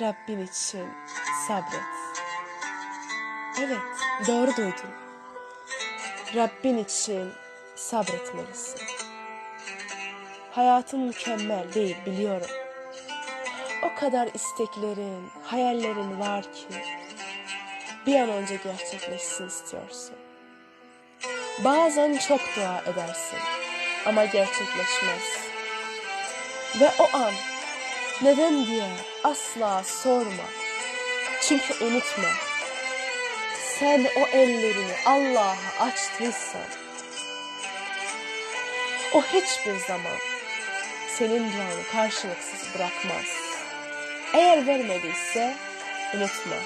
Rabbin için sabret. Evet, doğru duydun. Rabbin için sabretmelisin. Hayatın mükemmel değil biliyorum. O kadar isteklerin, hayallerin var ki bir an önce gerçekleşsin istiyorsun. Bazen çok dua edersin ama gerçekleşmez. Ve o an neden diye asla sorma. Çünkü unutma. Sen o ellerini Allah'a açtıysan o hiçbir zaman senin duanı karşılıksız bırakmaz. Eğer vermediyse unutma.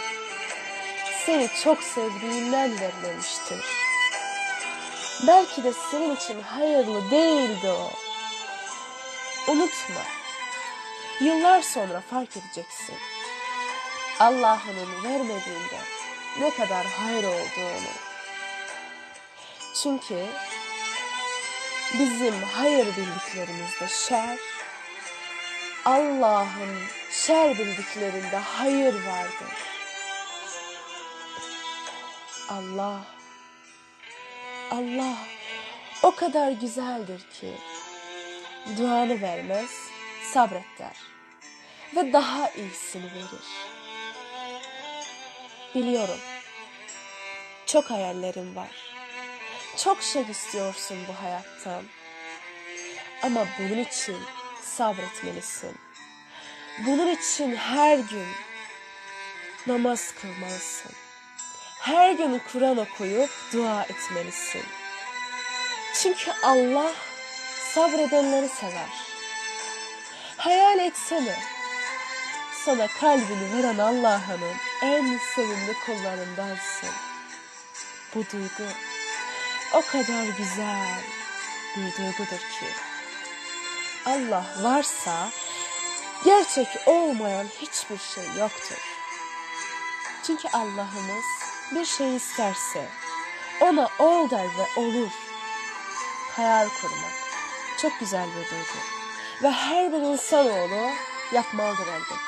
Seni çok sevdiğinden vermemiştir. Belki de senin için hayırlı değildi o. Unutma. Yıllar sonra fark edeceksin. Allah'ın vermediğinde ne kadar hayır olduğunu. Çünkü bizim hayır bildiklerimizde şer, Allah'ın şer bildiklerinde hayır vardır. Allah, Allah o kadar güzeldir ki duanı vermez, sabret der ve daha iyisini verir. Biliyorum. Çok hayallerim var. Çok şey istiyorsun bu hayattan. Ama bunun için sabretmelisin. Bunun için her gün namaz kılmalısın. Her gün Kur'an okuyup dua etmelisin. Çünkü Allah sabredenleri sever. Hayal etsene. Sana kalbini veren Allah'ın en sevimli kullarındansın. Bu duygu o kadar güzel bir duygudur ki. Allah varsa gerçek olmayan hiçbir şey yoktur. Çünkü Allah'ımız bir şey isterse ona ol der ve olur. Hayal kurmak çok güzel bir duygu. Ve her bir insanoğlu yapmalıdır elbet.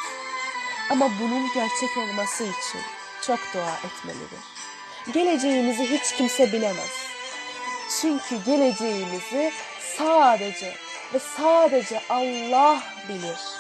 Ama bunun gerçek olması için çok dua etmelidir. Geleceğimizi hiç kimse bilemez. Çünkü geleceğimizi sadece ve sadece Allah bilir.